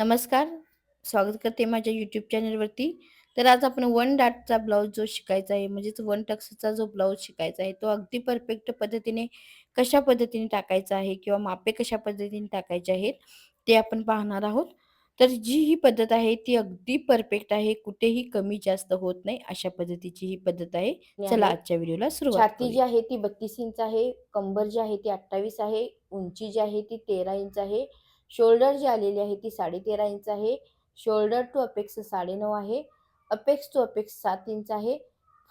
नमस्कार स्वागत करते माझ्या यूट्यूब चॅनलवरती तर आज आपण वन डाटचा ब्लाऊज जो शिकायचा आहे म्हणजेच वन टक्सचा जो ब्लाऊज शिकायचा आहे तो अगदी परफेक्ट पद्धतीने कशा पद्धतीने टाकायचा आहे किंवा मापे कशा पद्धतीने टाकायचे आहेत ते आपण पाहणार आहोत. तर जी ही पद्धत आहे ती अगदी परफेक्ट आहे कुठेही कमी जास्त होत नाही अशा पद्धतीची ही पद्धत आहे. चला आजच्या व्हिडिओला सुरुवात छाती जी. आहे ती बत्तीस इंच आहे कंबर जी आहे ती अठ्ठावीस आहे उंची जी आहे ती तेरा इंच आहे. शोल्डर जी आलेली आहे ती साडे तेरा इंच आहे. शोल्डर टू अपेक्स साडेनऊ आहे. अपेक्स टू अपेक्स सात इंच आहे.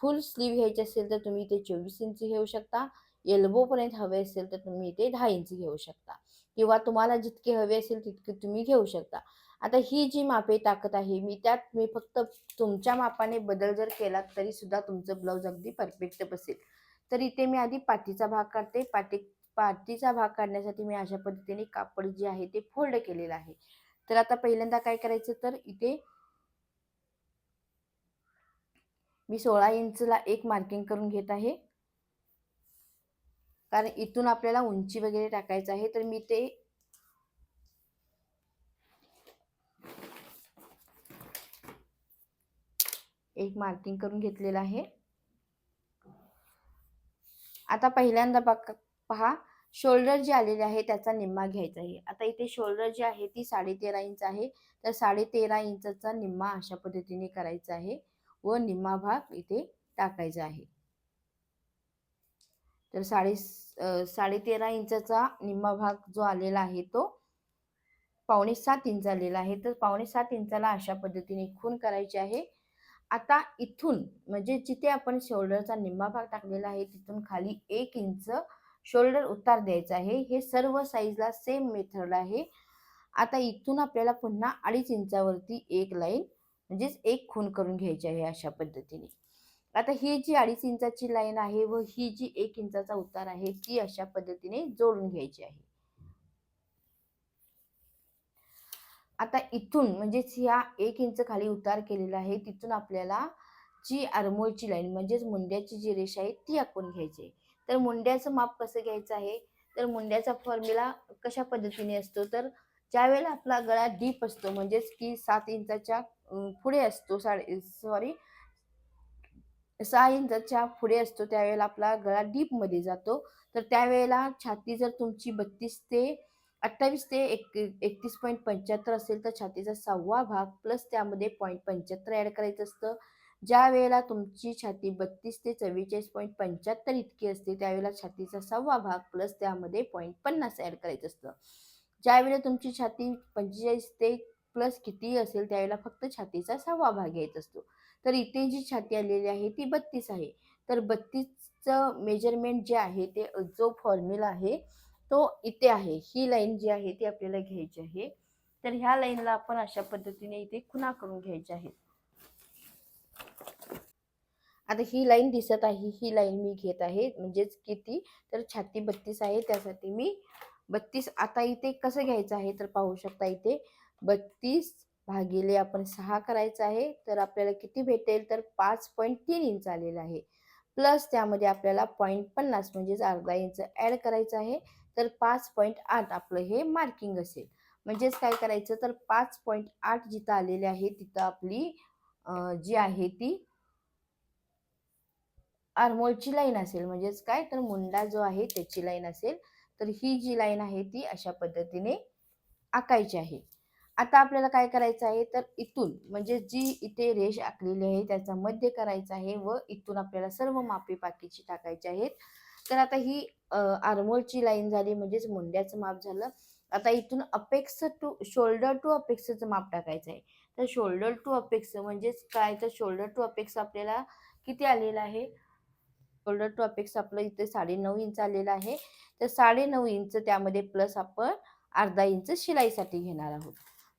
फुल स्लीव घ्यायची असेल तर तुम्ही इथे चोवीस इंच घेऊ शकता. एल्बोपर्यंत हवे असेल तर तुम्ही इथे दहा इंच घेऊ शकता. किंवा तुम्हाला जितके हवे असेल तितके तुम्ही घेऊ शकता. आता ही जी मापे टाकत आहे मी त्यात मी फक्त तुमच्या मापाने बदल जर केला तरी सुद्धा तुमचं ब्लाऊज अगदी परफेक्ट बसेल. तर इथे मी आधी पाठीचा भाग काढते. पाठी पाठीचा भाग काढण्यासाठी मी अशा पद्धतीने कापड जे आहे ते फोल्ड केलेलं आहे. तर आता पहिल्यांदा काय करायचं तर इथे मी सोळा इंचला एक मार्किंग करून घेत आहे. कारण इथून आपल्याला उंची वगैरे टाकायचं आहे. तर मी ते एक मार्किंग करून घेतलेलं आहे. आता पहिल्यांदा पहा शोल्डर जे आलेले आहे त्याचा निम्मा घ्यायचा आहे. आता इथे शोल्डर जी आहे ती साडेतेरा इंच आहे. तर साडेतेरा इंचचा निम्मा अशा पद्धतीने करायचा आहे व निम्मा भाग इथे टाकायचा आहे. तर साडे साडेतेरा इंचचा निम्मा भाग जो आलेला आहे तो पावणे सात इंच आलेला आहे. तर पावणे सात इंचाला अशा पद्धतीने खून करायचे आहे. आता इथून म्हणजे जिथे आपण शोल्डरचा निम्मा भाग टाकलेला आहे तिथून खाली एक इंच शोल्डर उतार द्यायचा आहे. हे सर्व साईजला सेम मेथड आहे. आता इथून आपल्याला पुन्हा अडीच इंचावरती एक लाईन म्हणजेच एक खून करून घ्यायची आहे अशा पद्धतीने. आता ही जी अडीच इंचाची लाईन आहे व ही जी एक इंचाचा उतार आहे ती अशा पद्धतीने जोडून घ्यायची आहे. आता इथून म्हणजेच ह्या एक इंच खाली उतार केलेला आहे तिथून आपल्याला जी आरमोलची लाईन म्हणजेच मुंड्याची जी रेषा आहे ती आखून घ्यायची आहे. तर मुंड्याचं माप कसं घ्यायचं आहे? तर मुंड्याचा फॉर्म्युला कशा पद्धतीने असतो? तर ज्या वेळेला आपला गळा डीप असतो म्हणजेच की सात इंचाच्या पुढे असतो साडे सॉरी सहा इंचाच्या पुढे असतो त्यावेळेला आपला गळा डीपमध्ये जातो. तर त्यावेळेला छाती जर तुमची बत्तीस ते अठ्ठावीस ते एक एकतीस पॉईंट पंच्याहत्तर असेल तर छातीचा सहावा भाग प्लस त्यामध्ये पॉईंट पंच्याहत्तर ॲड करायचं असतं. ज्या वेळेला तुमची छाती बत्तीस ते चव्वेचाळीस पॉईंट पंच्याहत्तर इतकी असते त्यावेळेला छातीचा सहावा भाग प्लस त्यामध्ये पॉईंट पन्नास ॲड करायचं असतं. ज्यावेळेला तुमची छाती पंचेचाळीस ते प्लस किती असेल त्यावेळेला फक्त छातीचा सहावा भाग घ्यायचा असतो. तर इथे जी छाती आलेली आहे ती बत्तीस आहे. तर बत्तीसचं मेजरमेंट जे आहे ते जो फॉर्म्युला आहे तो इथे आहे. ही लाईन जी आहे ती आपल्याला घ्यायची आहे. तर ह्या लाईनला आपण अशा पद्धतीने इथे खुणा करून घ्यायच्या आहेत. आता ही लाईन दिसत आहे ही लाईन मी घेत आहे. म्हणजेच किती? तर छाती बत्तीस आहे त्यासाठी मी बत्तीस. आता इथे कसं घ्यायचं आहे तर पाहू शकता इथे बत्तीस भागिले आपण सहा करायचं आहे. तर आपल्याला किती भेटेल? तर पाच पॉईंट तीन इंच आलेलं आहे. प्लस त्यामध्ये आपल्याला पॉईंट पन्नास म्हणजेच अर्धा इंच ॲड करायचं आहे. तर पाच पॉईंट आठ आपलं हे मार्किंग असेल. म्हणजेच काय करायचं? तर पाच पॉईंट आठ जिथं आलेले आहे तिथं आपली जी आहे ती आरमोळची लाईन असेल म्हणजेच काय? तर मुंडा जो आहे त्याची लाईन असेल. तर ही जी लाईन आहे ती अशा पद्धतीने आकायची आहे. आता आपल्याला काय करायचं आहे? तर इथून म्हणजे जी इथे रेष आखलेली आहे त्याचा मध्य करायचा आहे व इथून आपल्याला सर्व मापे पाकीची टाकायची आहेत. तर आता ही आरमोळची लाईन झाली म्हणजेच मुंड्याचं माप झालं. आता इथून अपेक्स टू शोल्डर टू अपेक्सचं माप टाकायचं आहे. तर शोल्डर टू अपेक्स म्हणजेच काय? तर शोल्डर टू अपेक्स आपल्याला किती आलेलं आहे? शोल्डर टू अपेक्स आपलं इथे साडेनऊ इंच आलेलं आहे. तर साडेनऊ इंच त्यामध्ये प्लस आपण अर्धा इंच शिलाईसाठी घेणार आहोत.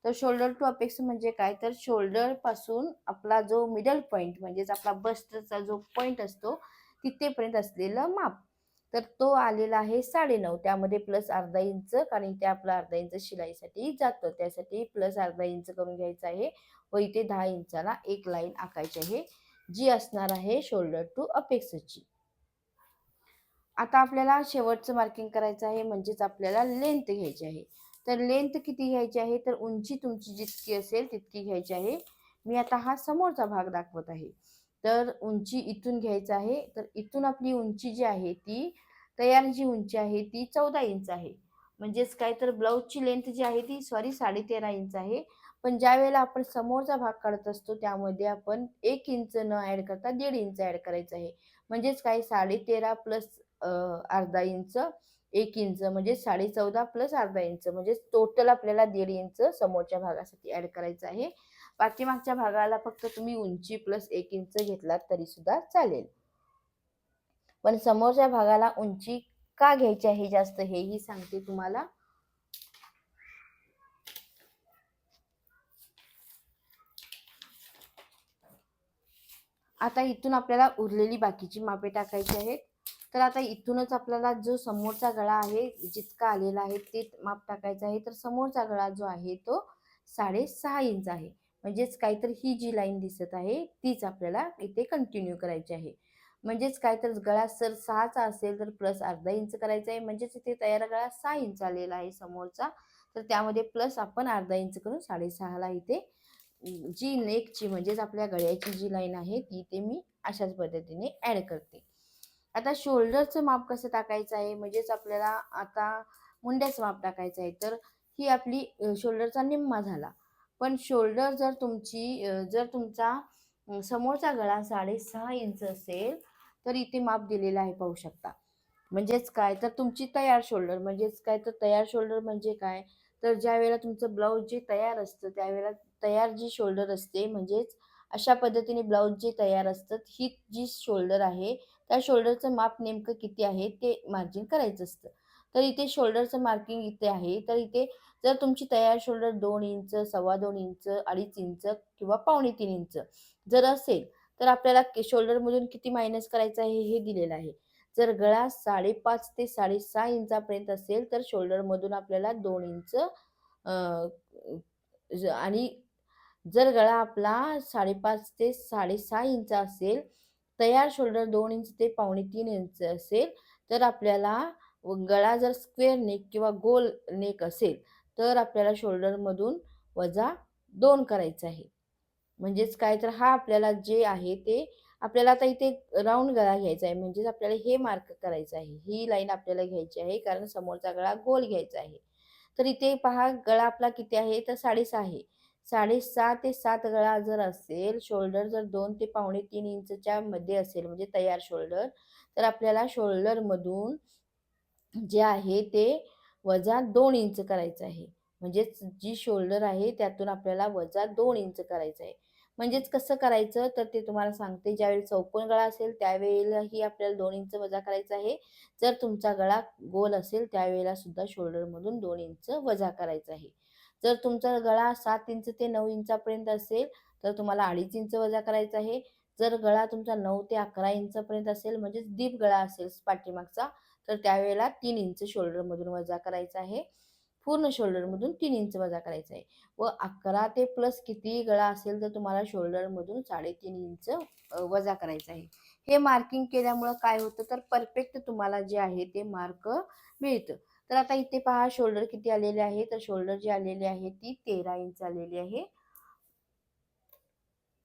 तर शोल्डर टू अपेक्स म्हणजे काय? तर शोल्डरपासून आपला जो मिडल पॉईंट म्हणजेच आपला बस्टचा जो पॉईंट असतो तिथेपर्यंत असलेलं माप. तर तो आलेला आहे साडेनऊ. त्यामध्ये प्लस अर्धा इंच कारण ते आपला अर्धा इंच शिलाईसाठी जातं. त्यासाठी प्लस अर्धा इंच करून घ्यायचं आहे व इथे दहा इंचाला एक लाईन आखायची आहे. जी असणार आहे शोल्डर टू अपेक्सची आता आपल्याला शेवटचं मार्किंग करायचं आहे म्हणजेच आपल्याला लेंथ घ्यायची आहे. तर लेंथ किती घ्यायची आहे? तर उंची तुमची जितकी असेल तितकी घ्यायची आहे. मी आता हा समोरचा भाग दाखवत आहे. तर उंची इथून घ्यायचं आहे. तर इथून आपली उंची जी आहे ती तयार जी उंची आहे ती चौदा इंच आहे. म्हणजेच काय? तर ब्लाऊजची लेंथ जी आहे ती सॉरी साडे तेरा इंच आहे. पण ज्या वेळेला आपण समोरचा भाग काढत असतो त्यामध्ये आपण एक इंच न ॲड करता दीड इंच ॲड करायचं आहे. म्हणजेच काय? साडे तेरा प्लस अर्धा इंच एक इंच म्हणजे साडे चौदा प्लस अर्धा इंच म्हणजे टोटल आपल्याला दीड इंच समोरच्या भागासाठी ॲड करायचं आहे. पाठीमागच्या भागाला फक्त तुम्ही उंची प्लस एक इंच घेतलात तरी सुद्धा चालेल. पण समोरच्या भागाला उंची का घ्यायची आहे जास्त हेही सांगते तुम्हाला. आता इथून आपल्याला उरलेली बाकीची मापे टाकायची आहेत. तर आता इथूनच आपल्याला जो समोरचा गळा आहे जितका आलेला आहे ते माप टाकायचं आहे. तर समोरचा गळा जो आहे तो साडेसहा इंच आहे. म्हणजेच काहीतरी ही जी लाईन दिसत आहे तीच आपल्याला इथे कंटिन्यू करायची आहे. म्हणजेच काय तर गळा सर सहाचा असेल तर प्लस अर्धा इंच करायचा आहे. म्हणजेच इथे तयार गळा सहा इंच आलेला आहे समोरचा. तर त्यामध्ये प्लस आपण अर्धा इंच करून साडेसहाला इथे जी नेकची म्हणजेच आपल्या गळ्याची जी लाईन आहे ती ते मी अशाच पद्धतीने ॲड करते. आता शोल्डरचं माप कसं टाकायचं आहे? म्हणजेच आपल्याला आता मुंड्याचं माप टाकायचं आहे. तर ही आपली शोल्डरचा निम्मा झाला. पण शोल्डर जर तुमची जर तुमचा समोरचा गळा साडेसहा इंच असेल तर इथे माप दिलेलं आहे पाहू शकता. म्हणजेच काय? तर तुमची तयार शोल्डर म्हणजेच काय? तर तयार शोल्डर म्हणजे काय? तर ज्या वेळेला तुमचं ब्लाऊज जे तयार असतं त्यावेळेला तयार जी शोल्डर असते म्हणजेच अशा पद्धतीने ब्लाऊज जे तयार असतात ही जी शोल्डर आहे त्या शोल्डरचं माप नेमकं किती आहे ते मार्जिन करायचं असतं. तर इथे शोल्डरचं मार्किंग इथे आहे. तर इथे जर तुमची तयार शोल्डर दोन इंच सव्वा दोन इंच अडीच इंच किंवा पावणे तीन इंच जर असेल तर आपल्याला शोल्डरमधून किती मायनस करायचं आहे हे दिलेलं आहे. जर गळा साडेपाच ते साडेसहा इंचापर्यंत असेल तर शोल्डरमधून आपल्याला दोन इंच ज- आणि जर गळा आपला साडेपाच ते साडेसहा इंच असेल तयार शोल्डर दोन इंच ते पावणे तीन इंच असेल तर आपल्याला गळा जर स्क्वेअर नेक किंवा गोल नेक असेल तर आपल्याला शोल्डरमधून वजा दोन करायचं आहे. म्हणजेच काय तर हा आपल्याला जे आहे ते आपल्याला आता इथे राऊंड गळा घ्यायचा आहे म्हणजेच आपल्याला हे मार्क करायचं आहे. ही लाईन आपल्याला घ्यायची आहे कारण समोरचा गळा गोल घ्यायचा आहे. तर इथे पहा गळा आपला किती आहे? तर साडेसहा आहे. साडेसहा ते सात गळा जर असेल शोल्डर जर दोन ते पावणे तीन इंचच्या मध्ये असेल म्हणजे तयार शोल्डर तर आपल्याला शोल्डरमधून जे आहे ते वजा दोन इंच करायचं आहे. म्हणजेच जी शोल्डर आहे त्यातून आपल्याला वजा दोन इंच करायचं आहे. म्हणजेच कसं करायचं? तर ते तुम्हाला सांगते. ज्यावेळी चौकोन गळा असेल त्यावेळेलाही आपल्याला दोन इंच वजा करायचं आहे. जर तुमचा गळा गोल असेल त्यावेळेला सुद्धा शोल्डरमधून दोन इंच वजा करायचं आहे. जर तुमचा गळा सात इंच ते नऊ इंचापर्यंत असेल तर तुम्हाला अडीच इंच वजा करायचा आहे. जर गळा तुमचा नऊ ते अकरा इंचपर्यंत असेल म्हणजेच डीप गळा असेल पाठीमागचा तर त्यावेळेला तीन इंच शोल्डरमधून वजा करायचा आहे. पूर्ण शोल्डरमधून तीन इंच वजा करायचा आहे. व अकरा ते प्लस कितीही गळा असेल तर तुम्हाला शोल्डरमधून साडेतीन इंच वजा करायचं आहे. हे मार्किंग केल्यामुळं काय होतं? तर परफेक्ट तुम्हाला जे आहे ते मार्क मिळतं. तर आता इथे पहा शोल्डर किती आलेले आहे? तर शोल्डर जी आलेली आहे ती तेरा इंच आलेली आहे.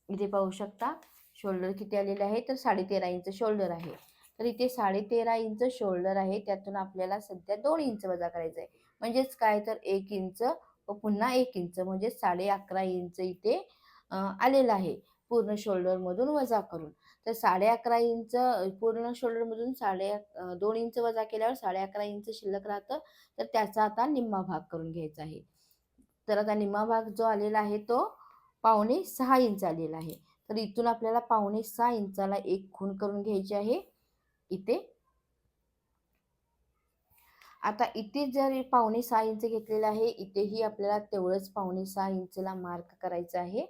इथे पाहू शकता शोल्डर किती आलेले आहे? तर साडेतेरा इंच शोल्डर आहे. तर इथे साडेतेरा इंच शोल्डर आहे त्यातून आपल्याला सध्या दोन इंच वजा करायचं आहे म्हणजेच काय? तर एक इंच व पुन्हा एक इंच म्हणजे साडे अकरा इंच इथे आलेला आलेलं आहे. पूर्ण शोल्डरमधून वजा करून. तर साडे अकरा इंच पूर्ण शोल्डरमधून साडे दोन इंच वजा केल्यावर साडे अकरा इंच शिल्लक राहतं. तर त्याचा आता निम्मा भाग करून घ्यायचा आहे. तर आता निम्मा भाग जो आलेला आहे तो पावणे सहा इंच आलेला आहे. तर इथून आपल्याला पावणे सहा इंचाला एक खूण करून घ्यायची आहे. इथे. आता इथे जर पावणे सहा इंच घेतलेलं आहे इथेही आपल्याला तेवढंच पावणे सहा इंचला मार्क करायचं आहे.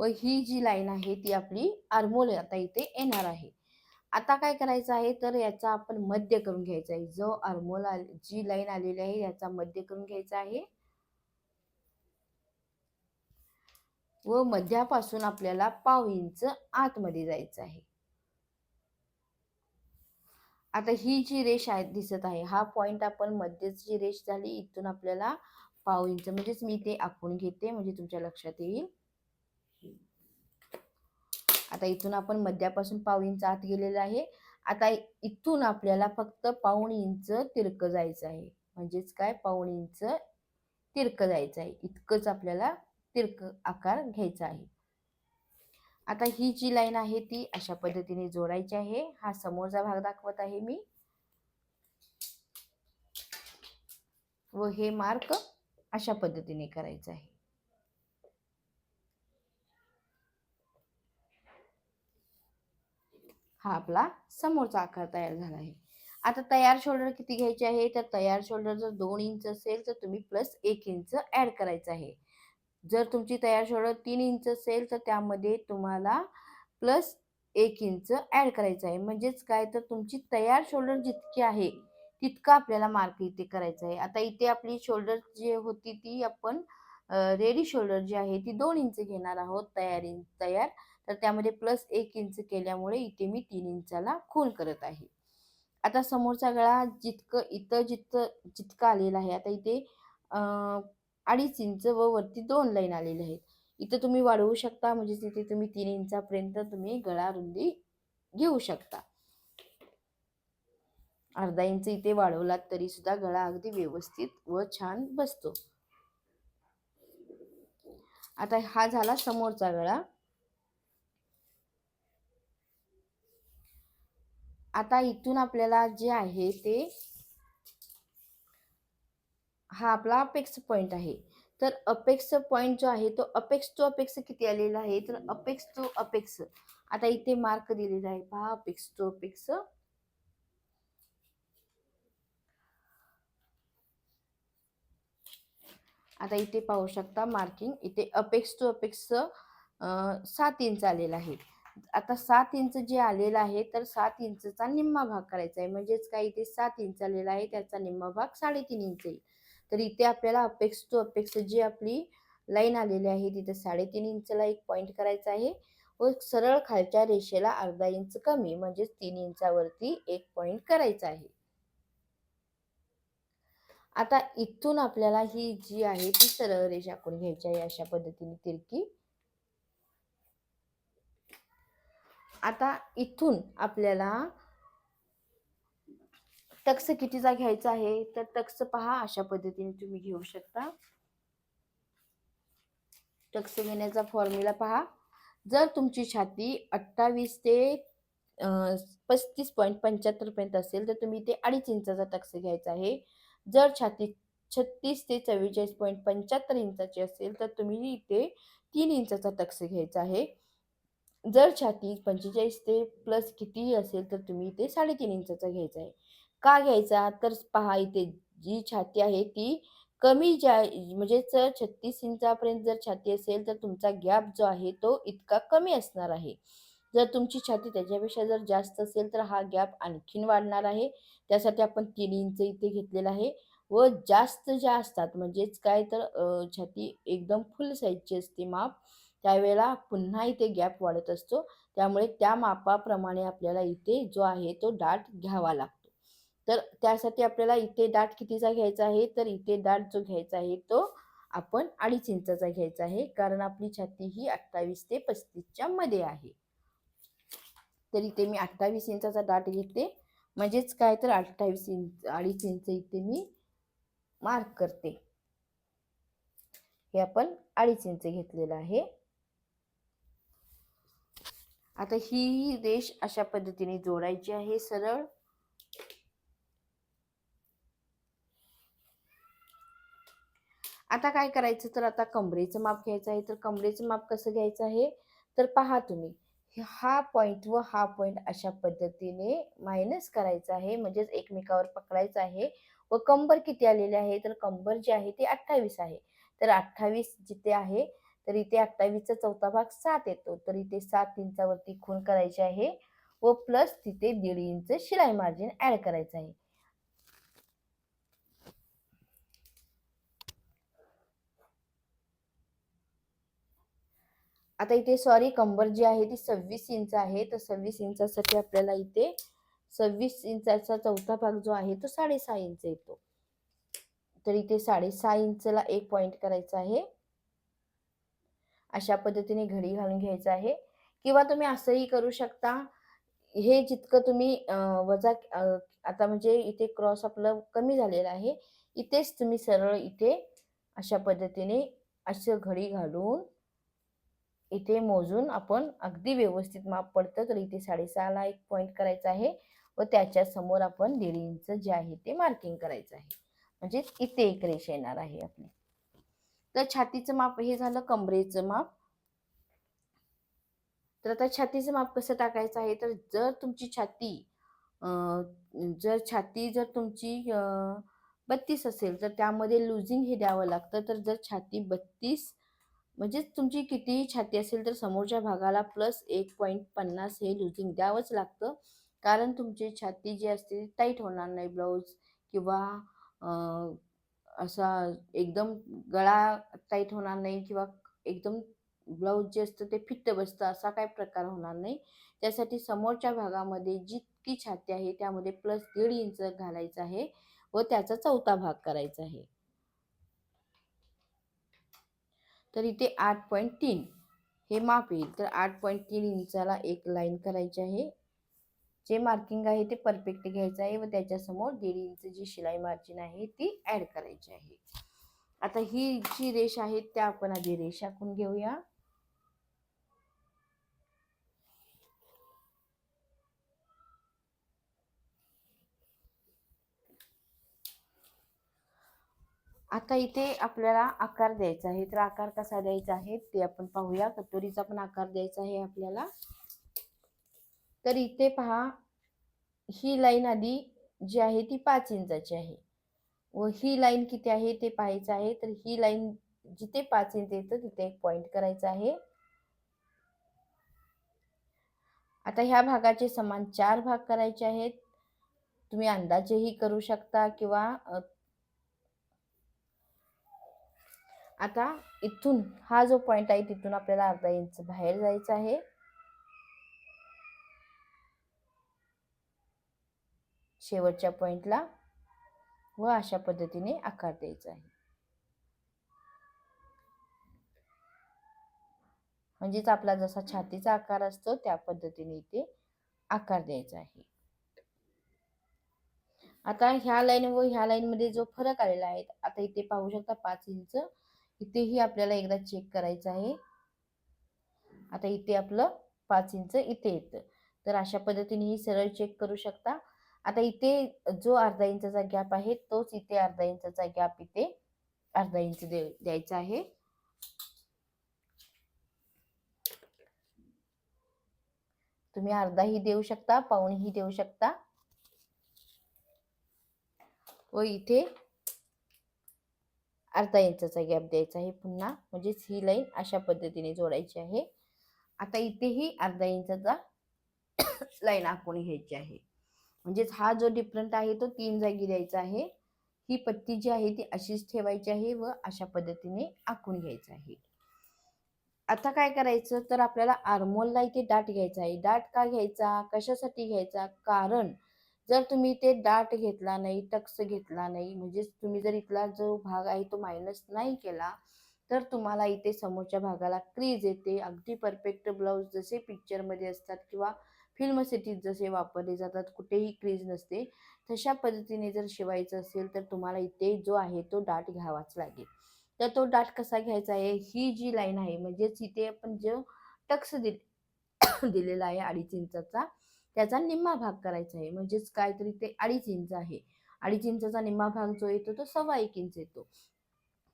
व ही जी लाईन आहे ती आपली आर्मोल आता इथे येणार आहे. आता काय करायचं आहे? तर याचा आपण मध्य करून घ्यायचा आहे. जो आर्मोल जी लाईन आलेली आहे याचा मध्य करून घ्यायचा आहे. व मध्यापासून आपल्याला पाव इंच आतमध्ये जायचं आहे. आता ही जी रेष आहे दिसत आहे हा पॉइंट आपण मध्यच जी रेष झाली इथून आपल्याला पाव इंच म्हणजेच मी ते आखून घेते म्हणजे तुमच्या लक्षात येईल. आता इथून आपण मध्यापासून पाव इंच आत गेलेलं आहे. आता इथून आपल्याला फक्त पाऊण इंच तिरकं जायचं आहे. म्हणजेच काय? पाऊण इंच तिरकं जायचं आहे. इतकंच आपल्याला तिरक आकार घ्यायचा आहे. आता ही जी लाईन आहे ती अशा पद्धतीने जोडायची आहे. हा समोरचा भाग दाखवत आहे मी. व हे मार्क अशा पद्धतीने करायचं आहे. हा आपला समोरचा आकार तयार झाला आहे. आता तयार शोल्डर किती घ्यायचे आहे? तर तयार शोल्डर जर दोन इंच असेल तर तुम्ही प्लस एक इंच ऍड करायचं आहे. जर तुमची तयार शोल्डर तीन इंच असेल तर त्यामध्ये तुम्हाला प्लस एक इंच ऍड करायचं आहे. म्हणजेच काय? तर तुमची तयार शोल्डर जितकी आहे तितका आपल्याला मार्क इथे करायचा आहे. आता इथे आपली शोल्डर जी होती ती आपण रेडी शोल्डर जी आहे ती दोन इंच घेणार आहोत तयार तयार. तर त्यामध्ये प्लस एक इंच केल्यामुळे इथे मी तीन इंचाला खून करत आहे. आता समोरचा गळा जितकं इथं जितकं जितकं आलेला आहे आता इथे अडीच इंच व वरती दोन लाईन आलेले आहेत. इथं तुम्ही वाढवू शकता म्हणजे तिथे तुम्ही तीन इंचापर्यंत तुम्ही गळा रुंदी घेऊ शकता. अर्धा इंच इथे वाढवलात तरी सुद्धा गळा अगदी व्यवस्थित व छान बसतो. आता हा झाला समोरचा गळा आता इथून आपल्याला जे आहे ते हा आपला अपेक्स पॉइंट आहे. तर अपेक्स पॉइंट जो आहे तो अपेक्स टू अपेक्स किती आलेला आहे? तर अपेक्स टू अपेक्स. आता इथे मार्क दिलेला आहे. पहा अपेक्स टू अपेक्स. आता इथे पाहू शकता मार्किंग इथे अपेक्स टू अपेक्स सात इंच आलेला आहे. आता सात इंच जे आलेलं आहे तर सात इंचचा निम्मा भाग करायचा आहे. म्हणजेच काय? इथे सात इंच आलेला आहे त्याचा निम्मा भाग साडेतीन इंच येईल. तर इथे आपल्याला अपेक्स टू अपेक्स जी आपली लाईन आलेली आहे तिथे साडेतीन इंचला एक पॉईंट करायचा आहे. व सरळ खालच्या रेषेला अर्धा इंच कमी म्हणजेच तीन इंचावरती एक पॉईंट करायचा आहे. आता इथून आपल्याला ही जी आहे ती सरळ रेषा आपण घ्यायची आहे अशा पद्धतीने तिरकी. आता इथून आपल्याला तक्स कितीचा घ्यायचा आहे? तर तक्स पहा अशा पद्धतीने तुम्ही घेऊ शकता. टक्स घेण्याचा फॉर्म्युला पहा. जर तुमची छाती अठ्ठावीस ते पस्तीस पॉईंट पंच्याहत्तर पर्यंत असेल तर तुम्ही ते अडीच इंचाचा टक्स घ्यायचा आहे. जर छाती छत्तीस ते चव्वेचाळीस पॉईंट पंच्याहत्तर इंचाची असेल तर तुम्ही इथे तीन इंचाचा टक्स घ्यायचा आहे. जर छाती पंचेचाळीस ते प्लस कितीही असेल तर तुम्ही इथे साडेतीन इंचाचा घ्यायचा आहे. का घ्यायचा? तर पहा इथे जी छाती आहे ती कमी ज्या म्हणजे जर छत्तीस इंचापर्यंत जर छाती असेल तर तुमचा गॅप जो आहे तो इतका कमी असणार आहे. जर तुमची छाती त्याच्यापेक्षा जर जास्त असेल तर हा गॅप आणखीन वाढणार आहे. त्यासाठी आपण तीन इंच इथे घेतलेला आहे व जास्त ज्या असतात म्हणजेच काय तर छाती एकदम फुल साईजची असते माप त्यावेळेला पुन्हा इथे गॅप वाढत असतो. त्यामुळे त्या मापाप्रमाणे आपल्याला इथे जो आहे तो डाट घ्यावा लागतो. तर त्यासाठी आपल्याला इथे दाट कितीचा घ्यायचा आहे? तर इथे दाट जो घ्यायचा आहे तो आपण अडीच इंचाचा घ्यायचा आहे. कारण आपली छाती ही अठ्ठावीस ते पस्तीसच्या मध्ये आहे. तर इथे मी अठ्ठावीस इंचाचा दाट घेते म्हणजेच काय तर अठ्ठावीस इंच अडीच इंच इथे मी मार्क करते. हे आपण अडीच इंच घेतलेलं आहे. आता ही रेष अशा पद्धतीने जोडायची आहे सरळ. आता काय करायचं? तर आता कमरेचं माप घ्यायचं आहे. तर कमरेचं माप कसं घ्यायचं आहे? तर पहा तुम्ही. हा पॉईंट व हा पॉईंट अशा पद्धतीने मायनस करायचा आहे. म्हणजेच एकमेकावर पकडायचं आहे. व कंबर किती आलेले आहे? तर कंबर जी आहे ती अठ्ठावीस आहे. तर अठ्ठावीस जिथे आहे तर इथे अठ्ठावीसचा चौथा भाग सात येतो. तर इथे सात इंचावरती खून करायचे आहे. व प्लस तिथे दीड इंच शिलाई मार्जिन ऍड करायचं आहे. आता इथे सॉरी कंबर जी आहे ती सव्वीस इंच आहे. तर सव्वीस इंचासाठी आपल्याला इथे सव्वीस इंचाचा चौथा भाग जो आहे तो साडेसहा इंच येतो. तर इथे साडेसहा इंचला एक पॉइंट करायचा आहे. अशा पद्धतीने घडी घालून घ्यायचं आहे. किंवा तुम्ही असंही करू शकता. हे जितकं तुम्ही वजा आता म्हणजे इथे क्रॉस आपलं कमी झालेलं आहे. इथेच तुम्ही सरळ इथे अशा पद्धतीने असं घडी घालून इथे मोजून आपण अगदी व्यवस्थित माप पडतं. तर इथे साडेसहाला एक पॉईंट करायचा आहे व त्याच्यासमोर आपण दीड इंच जे आहे ते मार्किंग करायचं आहे. म्हणजे इथे एक रेषा येणार आहे आपली. तर छातीचं माप हे झालं कमरेचं माप. तर आता छातीचं माप कसं टाकायचं आहे? तर जर तुमची छाती जर छाती जर तुमची बत्तीस असेल तर त्यामध्ये लुझिंग हे द्यावं लागतं. तर जर छाती बत्तीस म्हणजेच तुमची कितीही छाती असेल तर समोरच्या भागाला प्लस एक पॉईंट पन्नास हे लुझिंग द्यावंच लागतं. कारण तुमची छाती जी असते ती टाईट होणार नाही ब्लाऊज किंवा असा एकदम गळा टाईट होणार नाही किंवा एकदम ब्लाऊज जे असतं ते फिट्ट बसतं असा काही प्रकार होणार नाही. त्यासाठी समोरच्या भागामध्ये जितकी छाती आहे त्यामध्ये प्लस दीड इंच घालायचं आहे व त्याचा चौथा भाग करायचा आहे. तर इथे आठ पॉईंट तीन. हे माप येईल तर आठ पॉईंट तीन इंचाला एक लाईन करायची आहे. जे मार्किंग आहे ते परफेक्ट घ्यायचं आहे व त्याच्यासमोर दीड इंच जी शिलाई मार्जिन आहे ती ॲड करायची आहे. आता ही जी रेष आहे त्या आपण आधी रेष आखून घेऊया. आता इथे आपल्याला आकार द्यायचा आहे. तर आकार कसा द्यायचा आहे ते आपण पाहूया. कटोरीचा पण आकार द्यायचा आहे आपल्याला. तर इथे पहा ही लाईन आधी जी आहे ती पाच इंचाची आहे. व ही लाईन किती आहे ते पाहायचं आहे. तर ही लाईन जिथे पाच इंच येतं तिथे एक पॉइंट करायचा आहे. आता ह्या भागाचे समान चार भाग करायचे आहेत. तुम्ही अंदाजेही करू शकता किंवा आता इथून हा जो पॉइंट आहे तिथून आपल्याला अर्धा इंच बाहेर जायचं आहे. शेवटच्या पॉइंटला व अशा पद्धतीने आकार द्यायचा आहे. म्हणजेच आपला जसा छातीचा आकार असतो त्या पद्धतीने इथे आकार द्यायचा आहे. आता ह्या लाईन व ह्या लाईन मध्ये जो फरक आलेला आहे आता इथे पाहू शकता पाच इंच इथेही आपल्याला एकदा चेक करायचं आहे. आता इथे आपलं पाच इंच इथे येतं. तर अशा पद्धतीने ही सरळ चेक करू शकता. आता इथे जो अर्धा इंचा गॅप आहे तोच इथे अर्धा इंचा गॅप इथे अर्धा इंच दे द्यायचा आहे. तुम्ही अर्धाही देऊ शकता पाऊणही देऊ शकता. व इथे अर्धा इंचाचा गॅप द्यायचा आहे. पुन्हा म्हणजेच ही लाईन अशा पद्धतीने जोडायची आहे. आता इथेही अर्धा इंचाचा लाईन आखून घ्यायची आहे. म्हणजेच हा जो डिफरंट आहे तो तीन जागी द्यायचा आहे. ही पट्टी जी आहे ती अशीच ठेवायची आहे व अशा पद्धतीने आखून घ्यायचं आहे. आता काय करायचं? तर आपल्याला आर्मोलला इथे डाट घ्यायचा आहे. डाट का घ्यायचा? कशासाठी घ्यायचा? कारण जर तुम्ही ते डाट घेतला नाही टक्स घेतला नाही म्हणजेच तुम्ही जर इथला जो भाग आहे तो मायनस नाही केला तर तुम्हाला इथे समोरच्या भागाला क्रीज येते. अगदी परफेक्ट ब्लाऊज जसे पिक्चरमध्ये असतात किंवा फिल्म सिटीत जसे वापरले जातात कुठेही क्रीज नसते. तशा पद्धतीने जर शिवायचं असेल तर तुम्हाला इथे जो आहे तो डाट घ्यावाच लागेल. तर तो डाट कसा घ्यायचा आहे? ही जी लाईन आहे म्हणजेच इथे आपण जो टक्स दिल दिलेला आहे अडीच इंचाचा त्याचा निम्मा भाग करायचा आहे. म्हणजेच काहीतरी ते अडीच इंच आहे. अडीच इंचाचा निम्मा भाग जो येतो तो सव्वा एक इंच येतो.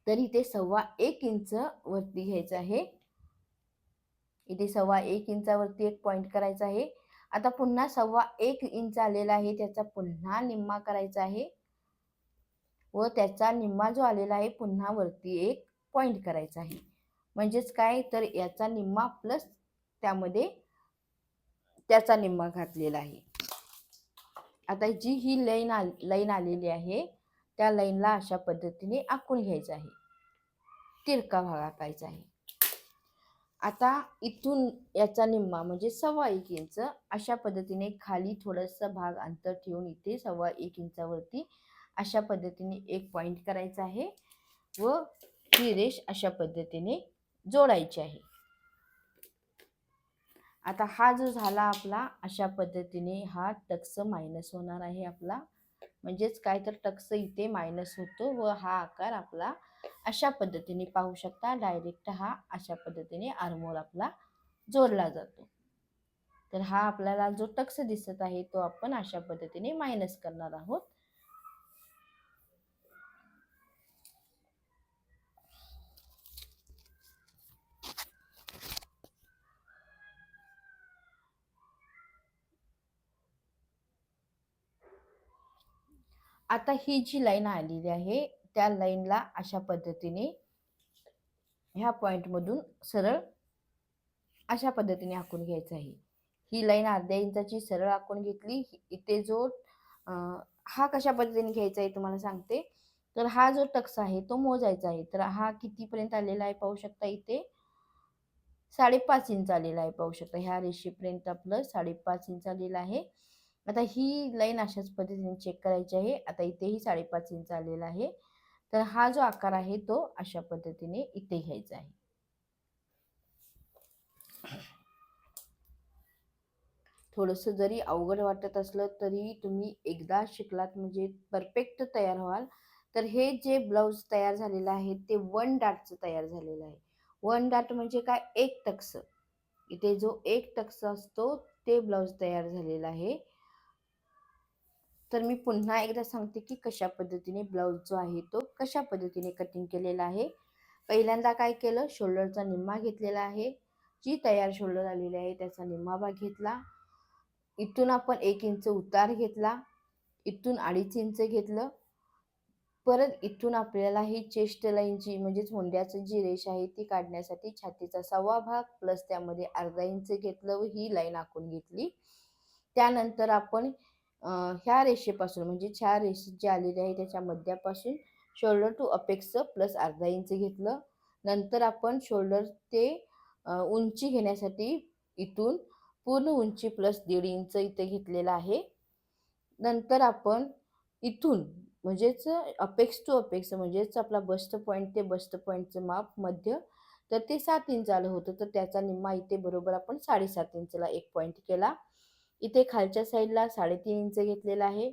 तर इथे सव्वा एक इंच वरती घ्यायचं आहे. इथे सव्वा एक इंचावरती एक पॉइंट करायचा आहे. आता पुन्हा सव्वा एक इंच आलेला आहे त्याचा पुन्हा निम्मा करायचा आहे. व त्याचा निम्मा जो आलेला आहे पुन्हा वरती एक पॉइंट करायचा आहे. म्हणजेच काय? तर याचा निम्मा प्लस त्यामध्ये त्याचा निम्मा घातलेला आहे. आता जी ही लाईन आ लाईन आलेली आहे त्या लाईनला अशा पद्धतीने आखून घ्यायचं आहे. तिरका भाग आखायचा आहे. आता इथून याचा निम्मा म्हणजे सव्वा एक इंच अशा पद्धतीने खाली थोडंसं भाग अंतर ठेवून इथे सव्वा एक इंचावरती अशा पद्धतीने एक पॉईंट करायचा आहे व ही रेष अशा पद्धतीने जोडायची आहे. आता हा जो झाला आपला अशा पद्धतीने हा टक्स मायनस होणार आहे आपला. म्हणजेच काय तर टक्स इथे मायनस होतो व हा आकार आपला अशा पद्धतीने पाहू शकता. डायरेक्ट हा अशा पद्धतीने आर्मोल आपला जोडला जातो. तर हा आपल्याला जो टक्स दिसत आहे तो आपण अशा पद्धतीने मायनस करणार आहोत. आता ही जी लाईन आलेली आहे त्या लाईनला अशा पद्धतीने ह्या पॉईंटमधून सरळ अशा पद्धतीने आखून घ्यायचं आहे. ही लाईन अर्ध्या इंचाची सरळ आखून घेतली इथे जो हा कशा पद्धतीने घ्यायचा आहे तुम्हाला सांगते. तर हा जो टक्स आहे तो मोजायचा आहे. तर हा कितीपर्यंत आलेला आहे पाहू शकता इथे? साडेपाच इंच आलेला आहे पाहू शकता. ह्या रेषेपर्यंत आपलं साडेपाच इंच आलेलं आहे. आता ही लाईन अशाच पद्धतीने चेक करायची आहे. आता इथेही साडेपाच इंच आलेला आहे. तर हा जो आकार आहे तो अशा पद्धतीने इथे घ्यायचा आहे. थोडंसं जरी अवघड वाटत असलं तरी तुम्ही एकदा शिकलात म्हणजे परफेक्ट तयार व्हाल. तर हे जे ब्लाऊज तयार झालेलं आहे ते वन डाटचं तयार झालेलं आहे. वन डाट म्हणजे काय? एक टक्स इथे जो एक टक्स असतो ते ब्लाऊज तयार झालेला आहे. तर मी पुन्हा एकदा सांगते की कशा पद्धतीने ब्लाऊज जो आहे तो कशा पद्धतीने कटिंग केलेला आहे. पहिल्यांदा काय केलं? शोल्डरचा निम्मा घेतलेला आहे. जी तयार शोल्डर आलेली आहे त्याचा निम्मा भाग घेतला. इथून आपण एक इंच उतार घेतला. इथून अडीच इंच घेतलं. परत इथून आपल्याला ही चेस्ट लाईनची म्हणजेच मुंड्याचं जी रेष आहे ती काढण्यासाठी छातीचा सव्वा भाग प्लस त्यामध्ये अर्धा इंच घेतलं व ही लाईन आखून घेतली. त्यानंतर आपण ह्या रेषेपासून म्हणजे ह्या रेषे जे आलेले आहे त्याच्या मध्यापासून शोल्डर टू अपेक्स प्लस अर्धा इंच घेतलं. नंतर आपण शोल्डर ते उंची घेण्यासाठी इथून पूर्ण उंची प्लस दीड इंच इथे घेतलेलं आहे. नंतर आपण इथून म्हणजेच अपेक्स टू अपेक्स म्हणजेच आपला बस्ट पॉईंट ते बस्ट पॉईंटचं माप मध्य तर ते सात इंच आलं होतं तर त्याचा निम्मा इथे बरोबर आपण साडेसात इंचला एक पॉईंट केला. इथे खालच्या साईडला साडेतीन इंच घेतलेला आहे.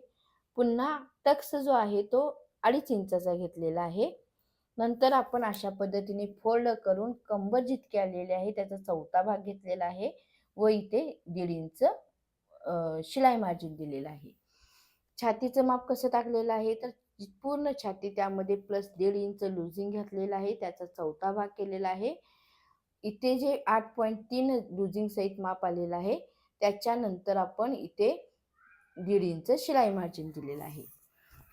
पुन्हा टक्स जो आहे तो अडीच इंचाचा घेतलेला आहे. नंतर आपण अशा पद्धतीने फोल्ड करून कंबर जितके आलेले आहे त्याचा चौथा भाग घेतलेला आहे व इथे दीड इंच शिलाई मार्जिन दिलेलं आहे. छातीचं माप कसं टाकलेलं आहे? तर पूर्ण छाती त्यामध्ये प्लस दीड इंच लुझिंग घातलेलं आहे. त्याचा चौथा भाग केलेला आहे. इथे जे आठ पॉईंट तीन लुझिंग सहित माप आलेलं आहे. त्याच्यानंतर आपण इथे दीड इंच शिलाई मार्जिन दिलेलं आहे.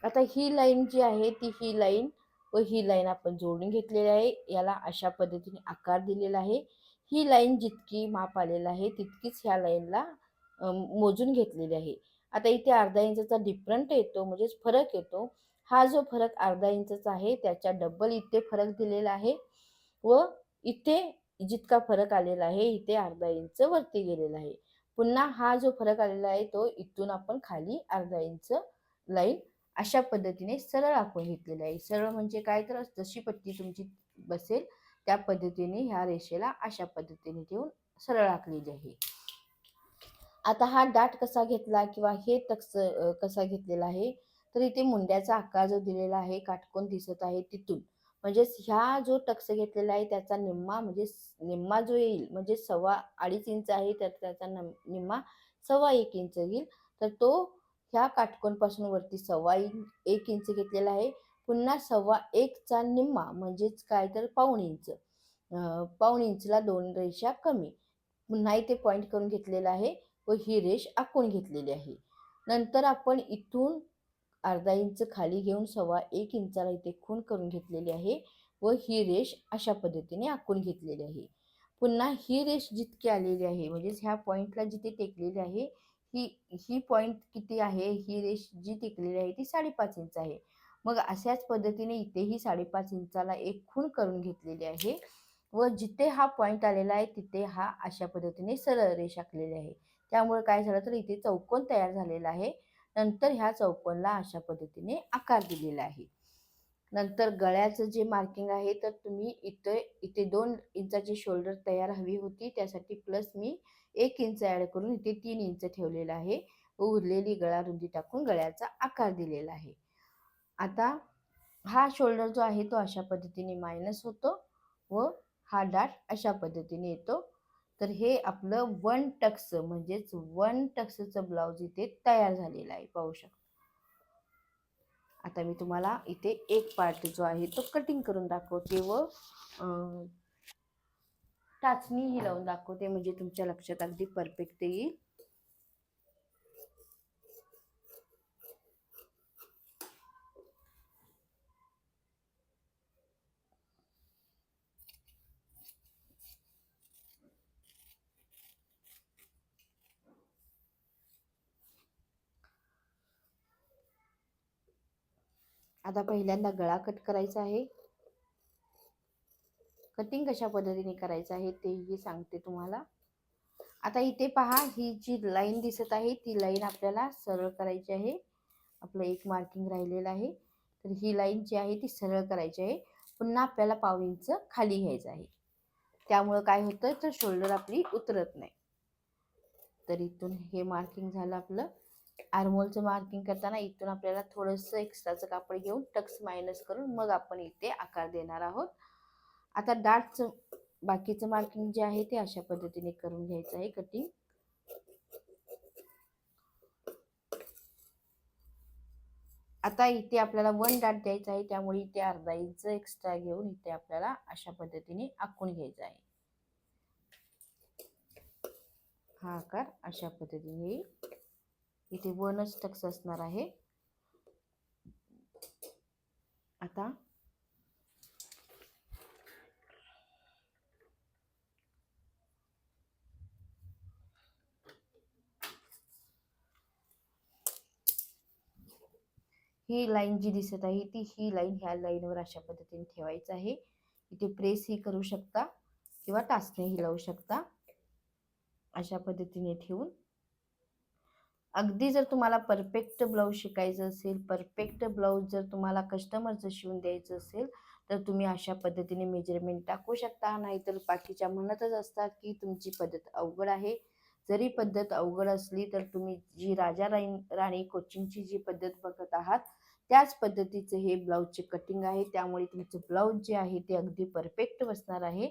आता ही लाईन जी आहे ती ही लाईन व ही लाईन आपण जोडून घेतलेली आहे. याला अशा पद्धतीने आकार दिलेला आहे. ही लाईन जितकी माप आलेलं आहे तितकीच ह्या लाईनला मोजून घेतलेली आहे. आता इथे अर्धा इंचचा डिफरंट येतो म्हणजेच फरक येतो. हा जो फरक अर्धा इंचचा आहे त्याच्या डबल इथे फरक दिलेला आहे व इथे जितका फरक आलेला आहे इथे अर्धा इंच वरती गेलेला आहे. पुन्हा हा जो फरक आलेला आहे तो इथून आपण खाली अर्धा इंच लाईन अशा पद्धतीने सरळ आखून घेतलेला आहे. सरळ म्हणजे काय? तर जशी पट्टी तुमची बसेल त्या पद्धतीने ह्या रेषेला अशा पद्धतीने ठेवून सरळ आखलेली आहे. आता हा डाट कसा घेतला किंवा हे तक्स कसा घेतलेला आहे? तर इथे मुंड्याचा आकार जो दिलेला आहे काटकोन दिसत आहे तिथून. म्हणजेच ह्या जो टक्स घेतलेला आहे त्याचा निम्मा म्हणजे निम्मा जो येईल म्हणजे सव्वा अडीच इंच आहे तर त्याचा नम- निम्मा सव्वा एक इंच येईल. तर तो ह्या काटकोनपासून वरती सव्वा एक इंच घेतलेला आहे. पुन्हा सव्वा एकचा निम्मा म्हणजेच काय तर पाऊण इंच. पाऊण इंचला दोन रेषा कमी. पुन्हा इथे पॉईंट करून घेतलेला आहे व ही रेष आखून घेतलेली आहे. नंतर आपण इथून अर्धा इंच खाली घेऊन सव्वा एक इंचाला इथे खूण करून घेतलेली आहे व ही रेष अशा पद्धतीने आखून घेतलेली आहे. पुन्हा ही रेष जितकी आलेली आहे म्हणजेच ह्या पॉईंटला जिथे टेकलेली आहे ही ही पॉईंट किती आहे ही रेष जी टेकलेली आहे ती साडेपाच इंच आहे. मग अशाच पद्धतीने इथेही साडेपाच इंचाला एक खूण करून घेतलेली आहे व जिथे हा पॉईंट आलेला आहे तिथे हा अशा पद्धतीने सरळ रेष आखलेली आहे. त्यामुळे काय झालं तर इथे चौकोन तयार झालेला आहे. नंतर ह्या चौकोनला अशा पद्धतीने आकार दिलेला आहे. नंतर गळ्याचं जे मार्किंग आहे तर तुम्ही इथे इथे दोन इंचाची शोल्डर तयार हवी होती. त्यासाठी प्लस मी एक इंच ॲड करून इथे तीन इंच ठेवलेलं आहे. व उरलेली गळा रुंदी टाकून गळ्याचा आकार दिलेला आहे. आता हा शोल्डर जो आहे तो अशा पद्धतीने मायनस होतो व हा डाट अशा पद्धतीने येतो. तर हे आपलं वन टक्स म्हणजेच वन टक्सचं ब्लाऊज इथे तयार झालेलं आहे पाहू शकता. आता मी तुम्हाला इथे एक पार्ट जो आहे तो कटिंग करून दाखवते व टाचणी टाचणीही लावून दाखवते म्हणजे तुमच्या लक्षात अगदी परफेक्ट येईल. आता पहिल्यांदा गळा कट करायचा आहे. कटिंग कशा पद्धतीने करायचं आहे तेही सांगते तुम्हाला. आता इथे पहा ही जी लाईन दिसत आहे ती लाईन आपल्याला सरळ करायची आहे. आपलं एक मार्किंग राहिलेलं आहे. तर ही लाईन जी आहे ती सरळ करायची आहे. पुन्हा आपल्याला पाव इंच खाली घ्यायचं आहे. त्यामुळं काय होतं? तर शोल्डर आपली उतरत नाही. तर इथून हे मार्किंग झालं आपलं. आरमोलचं मार्किंग करताना इथून आपल्याला थोडंसं एक्स्ट्राचं कापड घेऊन टक्स मायनस करून मग आपण इथे आकार देणार आहोत. आता डाटचं बाकीचं मार्किंग जे आहे ते अशा पद्धतीने करून घ्यायचं आहे कटिंग आता इथे आपल्याला वन डाट द्यायचा आहे त्यामुळे इथे अर्धा इंच एक्स्ट्रा घेऊन इथे आपल्याला अशा पद्धतीने आखून घ्यायचा आहे. हा आकार अशा पद्धतीने येईल इथे वनच टक्स असणार आहे. आता ही लाईन जी दिसत आहे ती ही लाईन ह्या लाईनवर अशा पद्धतीने ठेवायचं आहे. इथे प्रेस ही करू शकता किंवा टाचणीही लावू शकता. अशा पद्धतीने ठेवून अगदी जर तुम्हाला परफेक्ट ब्लाऊज शिकायचं असेल परफेक्ट ब्लाऊज जर तुम्हाला कस्टमरचं शिवून द्यायचं असेल तर तुम्ही अशा पद्धतीने मेजरमेंट टाकू शकता. नाहीतर बाकीच्या म्हणतच असतात की तुमची पद्धत अवघड आहे. जरी पद्धत अवघड असली तर तुम्ही जी राजा राणी राणी कोचिंगची जी पद्धत बघत आहात त्याच पद्धतीचं हे ब्लाऊजचे कटिंग आहे. त्यामुळे तुमचं ब्लाऊज जे आहे ते अगदी परफेक्ट बसणार आहे.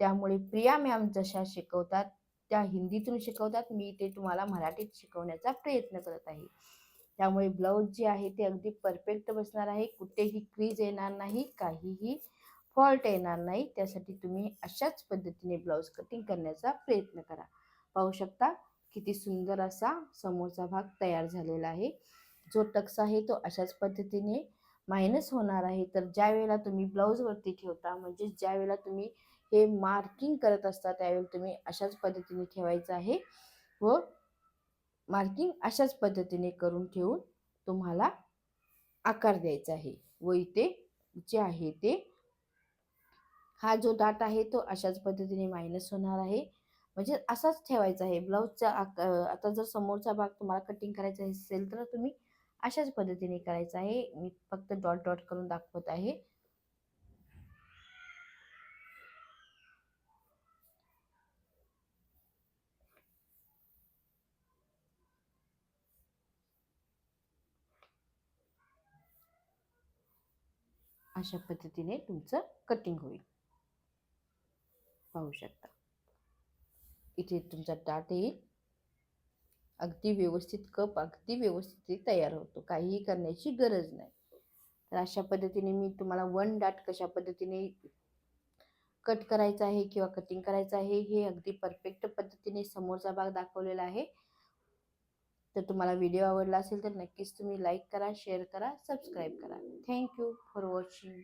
त्यामुळे प्रिया मॅम जशा शिकवतात. त्या हिंदीतून शिकवतात मी ते तुम्हाला मराठीत शिकवण्याचा प्रयत्न करत आहे. त्यामुळे ब्लाऊज जे आहे ते अगदी परफेक्ट बसणार आहे. कुठेही क्रीज येणार नाही काहीही फॉल्ट येणार नाही. त्यासाठी तुम्ही अशाच पद्धतीने ब्लाऊज कटिंग करण्याचा प्रयत्न करा. पाहू शकता किती सुंदर असा समोरचा भाग तयार झालेला आहे. जो टक्स आहे तो अशाच पद्धतीने मायनस होणार आहे. तर ज्या वेळेला तुम्ही ब्लाऊजवरती ठेवता म्हणजेच ज्या वेळेला तुम्ही हे मार्किंग करत असता त्यावेळी तुम्ही अशाच पद्धतीने ठेवायचं आहे. व मार्किंग अशाच पद्धतीने करून ठेवून तुम्हाला आकार द्यायचा आहे. व इथे जे आहे ते हा जो डाट आहे तो अशाच पद्धतीने मायनस होणार आहे. म्हणजे असाच ठेवायचा आहे. ब्लाऊजचा आता जर समोरचा भाग तुम्हाला कटिंग करायचा असेल तर तुम्ही अशाच पद्धतीने करायचं आहे. मी फक्त डॉट डॉट करून दाखवत आहे. अशा पद्धतीने तुमचं कटिंग होईल. पाहू शकता. इथे तुमचा डाट येईल. अगदी व्यवस्थित कप अगदी व्यवस्थित तयार होतो. काहीही करण्याची गरज नाही. तर अशा पद्धतीने मी तुम्हाला वन डाट कशा पद्धतीने कट करायचा आहे किंवा कटिंग करायचं आहे हे अगदी परफेक्ट पद्धतीने समोरचा भाग दाखवलेला आहे. जर तुम्हाला व्हिडिओ आवडला असेल तर नक्कीच तुम्ही लाईक करा शेअर करा सबस्क्राईब करा. Thank you for watching.